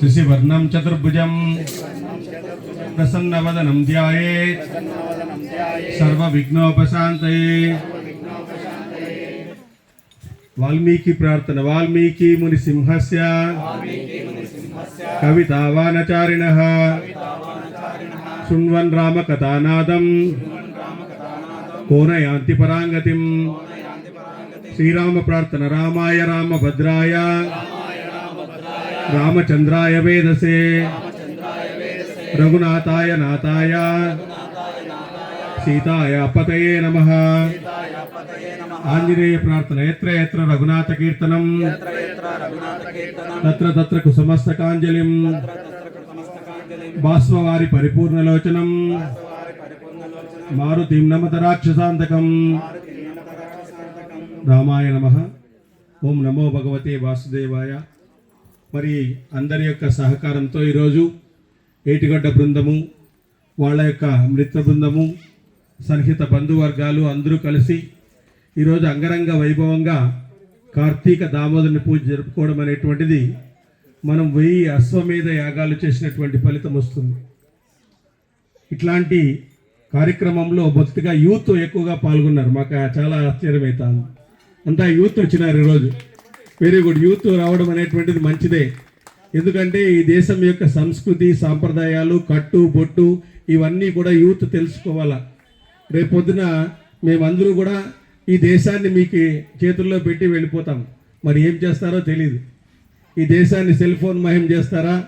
శిశివర్ణం చతుర్భుజం ప్రసన్నవదనం ధ్యాయేత్ వాల్మీకి ప్రార్థన వాల్మీకి ముని సింహస్య కవితావానచారిణ శృణ్వన్ రామకథానాదం కోనయాంతి పరాంగతి శ్రీరామ ప్రార్థన రామాయ రామభద్రాయ రామచంద్రాయ వేదసే. రఘునాథాయ నాథాయ. సీతాయ పతయే నమ. ఆంజనేయ ప్రార్థన ఎత్ర ఎత్ర రఘునాథ కీర్తనం. తత్ర తత్ర కుసమస్తకాంజలిం. భాస్వవారి పరిపూర్ణలోచనం మారుతిం నమత రాక్షసాంతకం. రామాయ నమ. ఓం నమో భగవతే వాసుదేవాయ. మరి అందరి యొక్క సహకారంతో ఈరోజు ఏటిగడ్డ బృందము వాళ్ళ యొక్క మిత్ర బృందము సన్నిహిత బంధువర్గాలు అందరూ కలిసి ఈరోజు అంగరంగ వైభవంగా కార్తీక దామోదరుని పూజ జరుపుకోవడం అనేటువంటిది మనం వెయ్యి అశ్వమేధ యాగాలు చేసినటువంటి ఫలితం వస్తుంది. ఇట్లాంటి కార్యక్రమంలో మొదటిగా యూత్ ఎక్కువగా పాల్గొన్నారు. మాకు చాలా ఆశ్చర్యమవుతాను అంతా యూత్ వచ్చినారు ఈరోజు. వెరీ గుడ్ యూత్ రావడం అనేటువంటిది మంచిదే. ఎందుకంటే ఈ దేశం యొక్క సంస్కృతి సాంప్రదాయాలు కట్టు బొట్టు ఇవన్నీ కూడా యూత్ తెలుసుకోవాలా. రేపొద్దున మేమందరూ కూడా ఈ దేశాన్ని మీకు చేతుల్లో పెట్టి వెళ్ళిపోతాం. మరి ఏం చేస్తారో తెలియదు ఈ దేశాన్ని సెల్ ఫోన్ మయం చేస్తారా?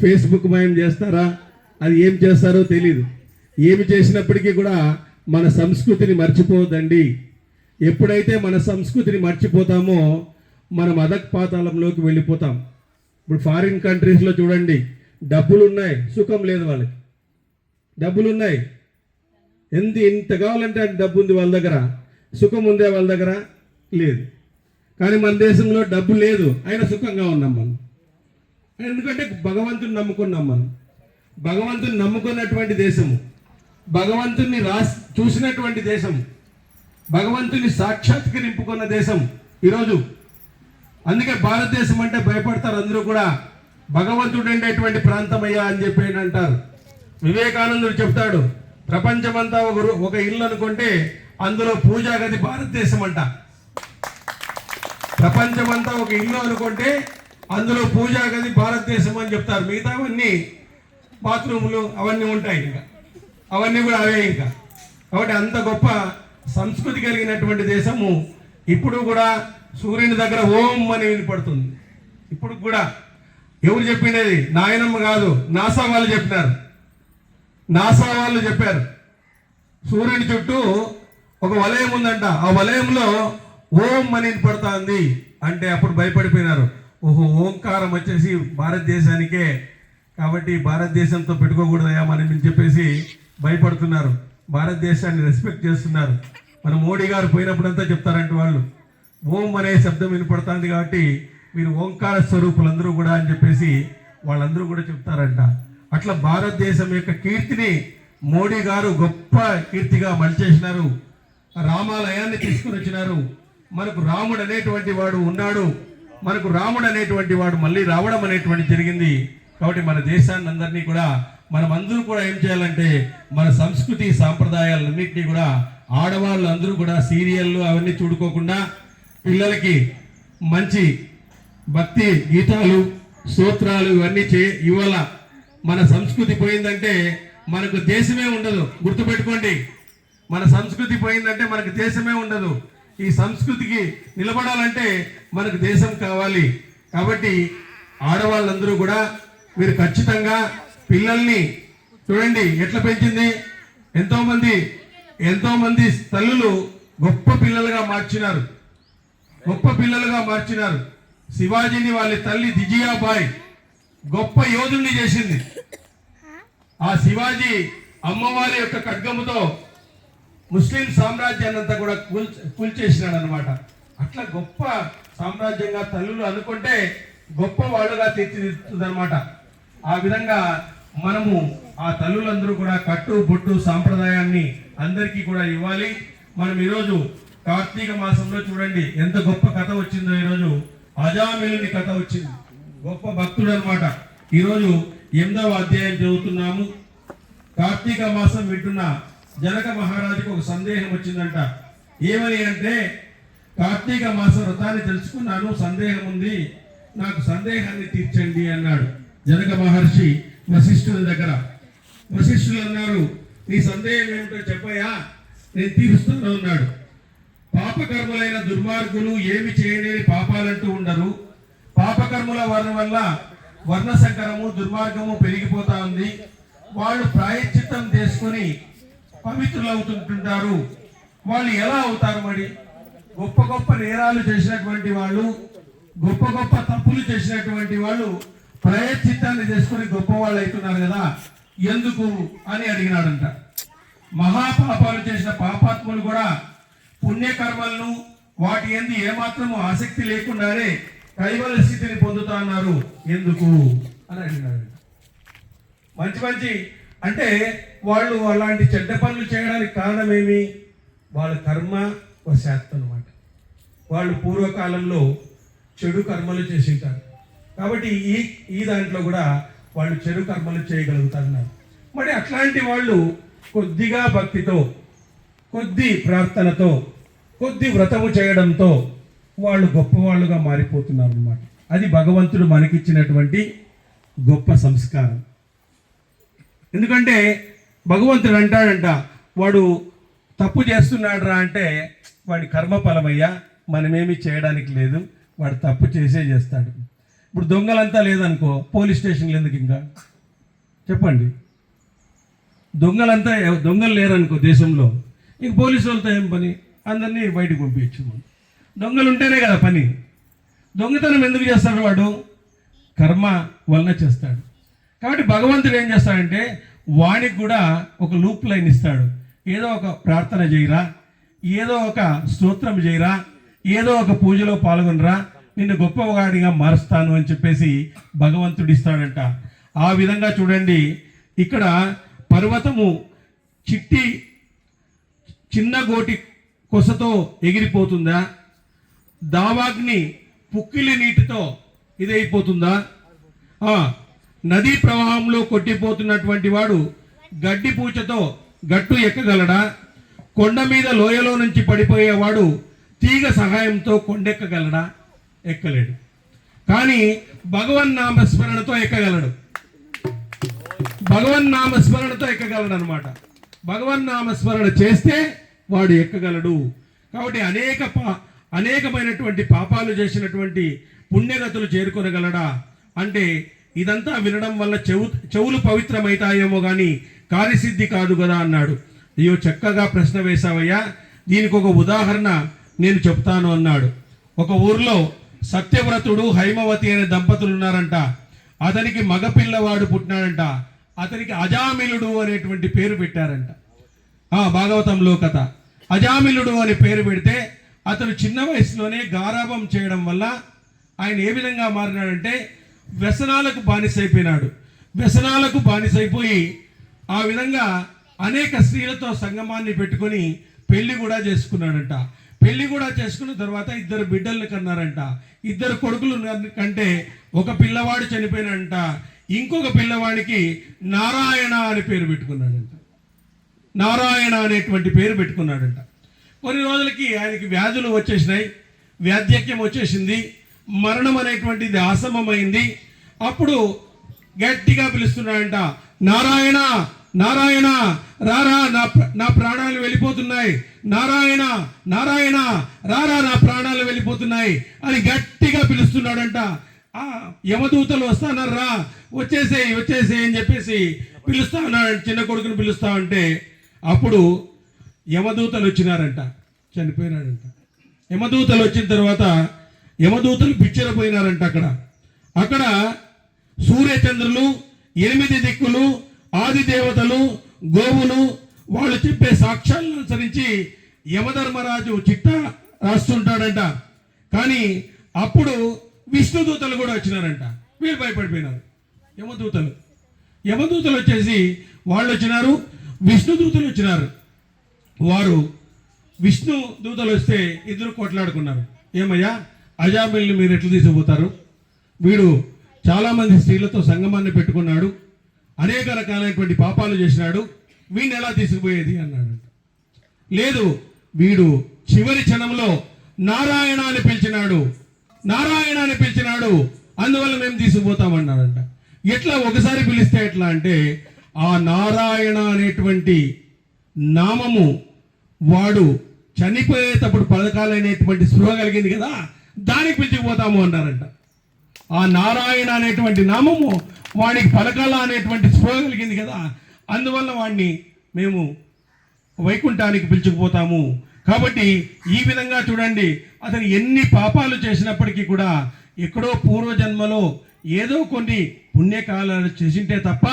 ఫేస్బుక్ మయం చేస్తారా? అది ఏం చేస్తారో తెలియదు ఏమి చేసినప్పటికీ కూడా మన సంస్కృతిని మర్చిపోవద్దండి. ఎప్పుడైతే మన సంస్కృతిని మర్చిపోతామో మనం అధక్పాతాళంలోకి వెళ్ళిపోతాం. ఇప్పుడు ఫారిన్ కంట్రీస్లో చూడండి డబ్బులు ఉన్నాయి సుఖం లేదు వాళ్ళకి. డబ్బులు ఉన్నాయి ఎంత ఎంత కావాలంటే డబ్బు ఉంది వాళ్ళ దగ్గర? సుఖం ఉందే వాళ్ళ దగ్గర? లేదు. కానీ మన దేశంలో డబ్బు లేదు అయినా సుఖంగా ఉన్నాం మనం. ఎందుకంటే భగవంతుని నమ్ముకున్నాం మనం. భగవంతుని నమ్ముకున్నటువంటి దేశము. భగవంతుని రాస్ చూసినటువంటి దేశం భగవంతుని సాక్షాత్కరింపుకున్న దేశం ఈరోజు అందుకే భారతదేశం అంటే భయపడతారు అందరూ కూడా. భగవంతుడు ఉండేటువంటి ప్రాంతమయ్యా అని చెప్పి అంటారు. వివేకానందుడు చెప్తాడు ప్రపంచమంతా ఒక ఒక ఇల్లు అనుకుంటే అందులో పూజా గది భారతదేశం అంట. ప్రపంచమంతా ఒక ఇల్లు అనుకుంటే అందులో పూజా గది భారతదేశం అని చెప్తారు. మిగతావన్నీ బాత్రూములు అవన్నీ ఉంటాయి ఇంకా. అవన్నీ కూడా అవే ఇంకా. కాబట్టి అంత గొప్ప సంస్కృతి కలిగినటువంటి దేశము ఇప్పుడు కూడా సూర్యుని దగ్గర ఓం అని వినపడుతుంది. ఇప్పుడు కూడా ఎవరు చెప్పినది నాయనమ్మ కాదు నాసా వాళ్ళు చెప్పినారు. నాసా వాళ్ళు చెప్పారు. సూర్యుని చుట్టూ ఒక వలయం ఉందంట. ఆ వలయంలో ఓం అని వినపడుతుంది అంటే అప్పుడు భయపడిపోయినారు. ఓహో ఓంకారం వచ్చేసి భారతదేశానికే. కాబట్టి భారతదేశంతో పెట్టుకోకూడదయా మనం చెప్పేసి భయపడుతున్నారు. భారతదేశాన్ని రెస్పెక్ట్ చేస్తున్నారు. మన మోడీ గారు పోయినప్పుడంతా చెప్తారంట వాళ్ళు. ఓం అనే శబ్దం వినపడుతుంది కాబట్టి మీరు ఓంకార స్వరూపులందరూ కూడా అని చెప్పేసి వాళ్ళందరూ కూడా చెప్తారంట. అట్లా భారతదేశం యొక్క కీర్తిని మోడీ గారు గొప్ప కీర్తిగా మలిచేసినారు. రామాలయాన్ని తీసుకుని వచ్చినారు. మనకు రాముడు అనేటువంటి వాడు ఉన్నాడు. మనకు రాముడు అనేటువంటి వాడు మళ్ళీ రావడం అనేటువంటి జరిగింది. కాబట్టి మన దేశాన్ని అందరినీ కూడా మనం అందరూ కూడా ఏం చేయాలంటే మన సంస్కృతి సాంప్రదాయాలన్నింటినీ కూడా ఆడవాళ్ళు అందరూ కూడా సీరియళ్ళు అవన్నీ చూడుకోకుండా పిల్లలకి మంచి భక్తి గీతాలు స్తోత్రాలు ఇవన్నీ చే ఇవ్వాల మన సంస్కృతి పోయిందంటే మనకు దేశమే ఉండదు. గుర్తుపెట్టుకోండి. మన సంస్కృతి పోయిందంటే మనకు దేశమే ఉండదు. ఈ సంస్కృతికి నిలబడాలంటే మనకు దేశం కావాలి. కాబట్టి ఆడవాళ్ళందరూ కూడా మీరు ఖచ్చితంగా పిల్లల్ని చూడండి ఎట్లా పెంచింది? ఎంతోమంది ఎంతోమంది తల్లులు గొప్ప పిల్లలుగా మార్చినారు. గొప్ప పిల్లలుగా మార్చినారు. శివాజీని వాళ్ళ తల్లి దిజియాబాయ్ గొప్ప యోధుణ్ణి చేసింది. ఆ శివాజీ అమ్మవారి యొక్క ఖడ్గముతో ముస్లిం సామ్రాజ్యాన్ని అంతా కూడా కూల్ కూల్చేసినాడు అనమాట అట్లా గొప్ప సామ్రాజ్యంగా తల్లులు అనుకుంటే గొప్ప వాళ్ళుగా తీర్చిదిద్దుతుందన్నమాట. ఆ విధంగా మనము ఆ తల్లులందరూ కూడా కట్టు బొట్టు సాంప్రదాయాన్ని అందరికీ కూడా ఇవ్వాలి. మనం ఈరోజు కార్తీక మాసంలో చూడండి ఎంత గొప్ప కథ వచ్చిందో ఈరోజు. అజామిలుని కథ వచ్చింది. గొప్ప భక్తుడు అనమాట ఈరోజు ఎనిమిదవ అధ్యాయం చదువుతున్నాము. కార్తీక మాసం వింటున్న జనక మహారాజుకు ఒక సందేహం వచ్చిందంట. ఏమని అంటే కార్తీక మాస వ్రతాన్ని తెలుసుకున్నాను సందేహం ఉంది. నాకు సందేహాన్ని తీర్చండి అన్నాడు జనక మహర్షి. వశిష్ఠుల దగ్గర. వశిష్ఠులు అన్నారు నీ సందేహం ఏమిటో చెప్పయా నేను తీరుస్తాను అన్నాడు. పాపకర్మలైన దుర్మార్గులు ఏమి చేయలేని పాపాలంటూ ఉండరు. పాపకర్మల వారి వల్ల వర్ణ సంకరము దుర్మార్గము పెరిగిపోతా ఉంది. వాళ్ళు ప్రాయశ్చిత్తం చేసుకొని పవిత్రులు అవుతుంటుంటారు వాళ్ళు ఎలా అవుతారు మరి? గొప్ప గొప్ప నేరాలు చేసినటువంటి వాళ్ళు గొప్ప గొప్ప తప్పులు చేసినటువంటి వాళ్ళు ప్రయత్నాన్ని చేసుకుని గొప్ప వాళ్ళు అవుతున్నారు కదా ఎందుకు అని అడిగినాడంట. మహాపాపాలు చేసిన పాపాత్ములు కూడా పుణ్యకర్మలను వాటి ఎందు ఏమాత్రము ఆసక్తి లేకుండానే కైవల స్థితిని పొందుతా అన్నారు. ఎందుకు? అని అడిగినాడు మంచి మంచి అంటే వాళ్ళు అలాంటి చెడ్డ పనులు చేయడానికి కారణం ఏమి వాళ్ళ కర్మ వశాత్తు అనమాట వాళ్ళు పూర్వకాలంలో చెడు కర్మలు చేసి ఉంటారు. కాబట్టి ఈ ఈ దాంట్లో కూడా వాళ్ళు చెడు కర్మలు చేయగలుగుతున్నారు మరి అట్లాంటి వాళ్ళు కొద్దిగా భక్తితో కొద్ది ప్రార్థనతో కొద్ది వ్రతము చేయడంతో వాళ్ళు గొప్పవాళ్ళుగా మారిపోతున్నారు అన్నమాట అది భగవంతుడు మనకిచ్చినటువంటి గొప్ప సంస్కారం. ఎందుకంటే భగవంతుడు అంటాడంట వాడు తప్పు చేస్తున్నాడు రా అంటే వాడి కర్మఫలమయ్యా మనమేమి చేయడానికి లేదు వాడు తప్పు చేసే చేస్తాడు. ఇప్పుడు దొంగలంతా లేదనుకో పోలీస్ స్టేషన్లు ఎందుకు ఇంకా? చెప్పండి. దొంగలంతా దొంగలు లేరనుకో దేశంలో ఇంక పోలీసు వాళ్ళతో ఏం పని? అందరినీ బయటకు పంపించు దొంగలు ఉంటేనే కదా పని. దొంగతనం ఎందుకు చేస్తాడు వాడు? కర్మ వలన చేస్తాడు. కాబట్టి భగవంతుడు ఏం చేస్తాడంటే వానికి కూడా ఒక లూప్ లైన్ ఇస్తాడు. ఏదో ఒక ప్రార్థన చేయరా ఏదో ఒక స్తోత్రం చేయరా ఏదో ఒక పూజలో పాల్గొనరా నిన్ను గొప్పవాడిగా మారుస్తాను అని చెప్పేసి భగవంతుడు ఇస్తాడంట ఆ విధంగా చూడండి ఇక్కడ పర్వతము చిట్టి చిన్న గోటి కొసతో ఎగిరిపోతుందా? దావాగ్ని పుక్కిలి నీటితో ఇదైపోతుందా? నదీ ప్రవాహంలో కొట్టిపోతున్నటువంటి వాడు గడ్డి పూచతో గట్టు ఎక్కగలడా? కొండ మీద లోయలో నుంచి పడిపోయేవాడు తీగ సహాయంతో కొండెక్కగలడా? ఎక్కలేడు. కానీ భగవన్ నామస్మరణతో ఎక్కగలడు? భగవన్ నామస్మరణతో ఎక్కగలడు అనమాట భగవన్ నామస్మరణ చేస్తే వాడు ఎక్కగలడు. కాబట్టి అనేక పా అనేకమైనటువంటి పాపాలు చేసినటువంటి పుణ్యగతులు చేరుకొనగలడా? అంటే ఇదంతా వినడం వల్ల చెవు చెవులు పవిత్రమవుతాయేమో కానీ కార్యసిద్ధి కాదు కదా అన్నాడు. అయ్యో చక్కగా ప్రశ్న వేశావయ్యా. దీనికి ఒక ఉదాహరణ నేను చెప్తాను అన్నాడు. ఒక ఊర్లో సత్యవ్రతుడు హైమవతి అనే దంపతులు ఉన్నారంట. అతనికి మగపిల్లవాడు పుట్టినాడంట. అతనికి అజామిలుడు అనేటువంటి పేరు పెట్టారంట. ఆ భాగవతంలో కథ. అజామిలుడు అనే పేరు పెడితే అతను చిన్న వయసులోనే గారాభం చేయడం వల్ల ఆయన ఏ విధంగా మారినాడంటే వ్యసనాలకు బానిసైపోయినాడు. వ్యసనాలకు బానిసైపోయి ఆ విధంగా అనేక స్త్రీలతో సంగమాన్ని పెట్టుకొని పెళ్ళి కూడా చేసుకున్నాడంట. పెళ్ళి కూడా చేసుకున్న తర్వాత ఇద్దరు బిడ్డల్ని కన్నారంట. ఇద్దరు కొడుకులు కంటే ఒక పిల్లవాడు చనిపోయినంట ఇంకొక పిల్లవాడికి నారాయణ అనే పేరు పెట్టుకున్నాడంట. నారాయణ అనేటువంటి పేరు పెట్టుకున్నాడంట. కొన్ని రోజులకి ఆయనకి వ్యాధులు వచ్చేసినాయి. వ్యాధ్యక్యం వచ్చేసింది. మరణం అనేటువంటిది ఆసమమైంది అప్పుడు గట్టిగా పిలుస్తున్నాడంట నారాయణ నారాయణ రారా నా నా ప్రాణాలు వెళ్ళిపోతున్నాయి. నారాయణ నారాయణ రారా నా ప్రాణాలు వెళ్ళిపోతున్నాయి అని గట్టిగా పిలుస్తున్నాడంట. ఆ యమదూతలు వస్తానర్రా వచ్చేసేయి వచ్చేసేయి అని చెప్పేసి పిలుస్తా ఉన్నాడు చిన్న కొడుకుని పిలుస్తా ఉంటే. అప్పుడు యమదూతలు వచ్చినారంట చనిపోయినాడంట. యమదూతలు వచ్చిన తర్వాత యమదూతలు పిచ్చరపోయినారంట అక్కడ. అక్కడ సూర్యచంద్రులు ఎనిమిది దిక్కులు ఆది దేవతలు గోవులు వాళ్ళు చెప్పే సాక్ష్యాలను అనుసరించి యమధర్మరాజు చిట్ట రాస్తుంటాడంట. కానీ అప్పుడు విష్ణుదూతలు కూడా వచ్చినారంట. వీళ్ళు భయపడిపోయినారు. యమదూతలు. యమదూతలు వచ్చేసి వాళ్ళు వచ్చినారు విష్ణుదూతలు వచ్చినారు. వారు విష్ణు దూతలు వస్తే ఇద్దరు కొట్లాడుకున్నారు. ఏమయ్యా అజామిల్ని మీరు ఎట్లా తీసుకుపోతారు? వీడు చాలామంది స్త్రీలతో సంగమాన్ని పెట్టుకున్నాడు. అనేక రకాలైనటువంటి పాపాలు చేసినాడు. వీడిని ఎలా తీసుకుపోయేది? అన్నాడు. లేదు వీడు చివరి క్షణంలో నారాయణ అని పిలిచినాడు. నారాయణ అని పిలిచినాడు. అందువల్ల మేము తీసుకుపోతామన్నాడంట. ఎట్లా? ఒకసారి పిలిస్తే ఎట్లా అంటే ఆ నారాయణ అనేటువంటి నామము వాడు చనిపోయేటప్పుడు పథకాలైనటువంటి స్పృహ కలిగింది కదా దానికి పిలిచిపోతాము అన్నారంట. ఆ నారాయణ అనేటువంటి నామము వాడికి పలకాల అనేటువంటి స్పృహ కలిగింది కదా. అందువల్ల వాడిని మేము వైకుంఠానికి పిలుచుకుపోతాము. కాబట్టి ఈ విధంగా చూడండి అతను ఎన్ని పాపాలు చేసినప్పటికీ కూడా ఎక్కడో పూర్వజన్మలో ఏదో కొన్ని పుణ్యకాలాలు చేసింటే తప్ప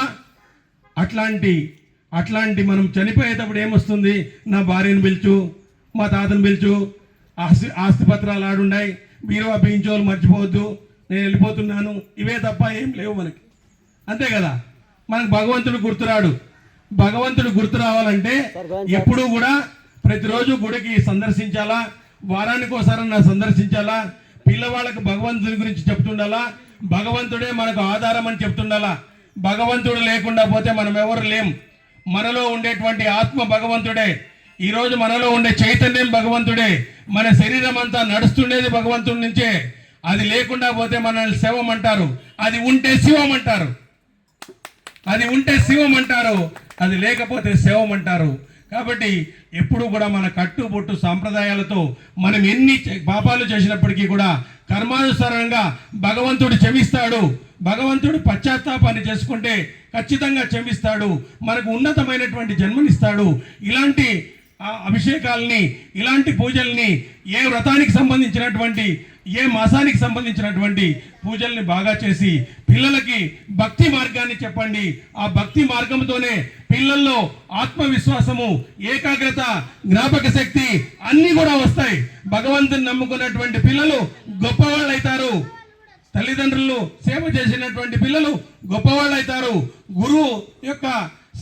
అట్లాంటి అట్లాంటి మనం చనిపోయేటప్పుడు ఏమొస్తుంది? నా భార్యను పిలుచు మా తాతను పిలుచు ఆస్తి ఆస్తి పత్రాలు ఆడున్నాయి బీరువా బీంచోలు మర్చిపోవద్దు నేను వెళ్ళిపోతున్నాను. ఇవే తప్ప ఏం లేవు మనకి. అంతే కదా? మనకు భగవంతుడు గుర్తురాడు. భగవంతుడు గుర్తు రావాలంటే ఎప్పుడూ కూడా ప్రతిరోజు గుడికి సందర్శించాలా? వారానికి ఒకసారి సందర్శించాలా? పిల్లవాళ్ళకు భగవంతుడి గురించి చెప్తుండాలా? భగవంతుడే మనకు ఆధారం అని చెప్తుండాలా? భగవంతుడు లేకుండా పోతే మనం ఎవరు లేం. మనలో ఉండేటువంటి ఆత్మ భగవంతుడే. ఈ రోజు మనలో ఉండే చైతన్యం భగవంతుడే. మన శరీరం అంతా నడుస్తుండేది భగవంతుడి నుంచే. అది లేకుండా పోతే మనల్ని శవం అంటారు అది ఉంటే శివం అంటారు అది ఉంటే శివం అంటారు అది లేకపోతే శవం అంటారు. కాబట్టి ఎప్పుడు కూడా మన కట్టుబొట్టు సాంప్రదాయాలతో మనం ఎన్ని చే- పాపాలు చేసినప్పటికీ కూడా కర్మానుసారంగా భగవంతుడు క్షమిస్తాడు. భగవంతుడు పశ్చాత్తాపాన్ని చేసుకుంటే ఖచ్చితంగా క్షమిస్తాడు. మనకు ఉన్నతమైనటువంటి జన్మనిస్తాడు. ఇలాంటి అభిషేకాలని ఇలాంటి పూజల్ని ఏ వ్రతానికి సంబంధించినటువంటి ఏ మాసానికి సంబంధించినటువంటి పూజల్ని బాగా చేసి పిల్లలకి భక్తి మార్గాన్ని చెప్పండి. ఆ భక్తి మార్గంతోనే పిల్లల్లో ఆత్మవిశ్వాసము ఏకాగ్రత జ్ఞాపక శక్తి అన్నీ కూడా వస్తాయి. భగవంతుని నమ్ముకున్నటువంటి పిల్లలు గొప్పవాళ్ళు అవుతారు తల్లిదండ్రులు సేవ చేసినటువంటి పిల్లలు గొప్పవాళ్ళు అవుతారు గురువు యొక్క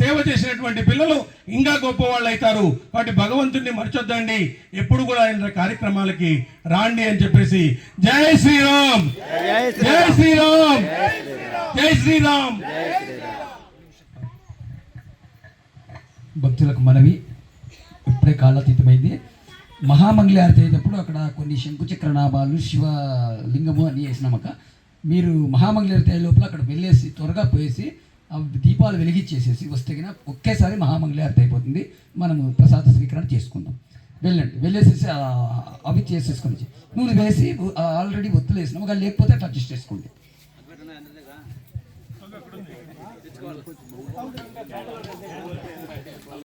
సేవ చేసినటువంటి పిల్లలు ఇంకా గొప్పవాళ్ళు అవుతారు కాబట్టి భగవంతుడిని మర్చొద్దండి. ఎప్పుడు కూడా ఆయన కార్యక్రమాలకి రాండి అని చెప్పేసి జై శ్రీరామ్. జై శ్రీరామ్. జై శ్రీరామ్. భక్తులకు మనవి. ఇప్పుడే కాలాతీతమైంది. మహామంగళ హారతి అయినప్పుడు అక్కడ కొన్ని శంకుచక్ర నామాలు శివలింగము అని వేసినామక మీరు మహామంగళ హారతి అయ్యే లోపల అక్కడ వెళ్ళేసి త్వరగా పోయేసి దీపాలు వెలిగించేసేసి వస్తే కనుక ఒకేసారి మహామంగళ అయిపోతుంది. మనము ప్రసాద స్వీకరణ చేసుకుందాం. వెళ్ళండి. వెళ్ళేసేసి అవి చేసేసుకొని నూనె వేసి ఆల్రెడీ ఒత్తులు వేసినాం కానీ లేకపోతే అట్లా అడ్జస్ట్ చేసుకోండి.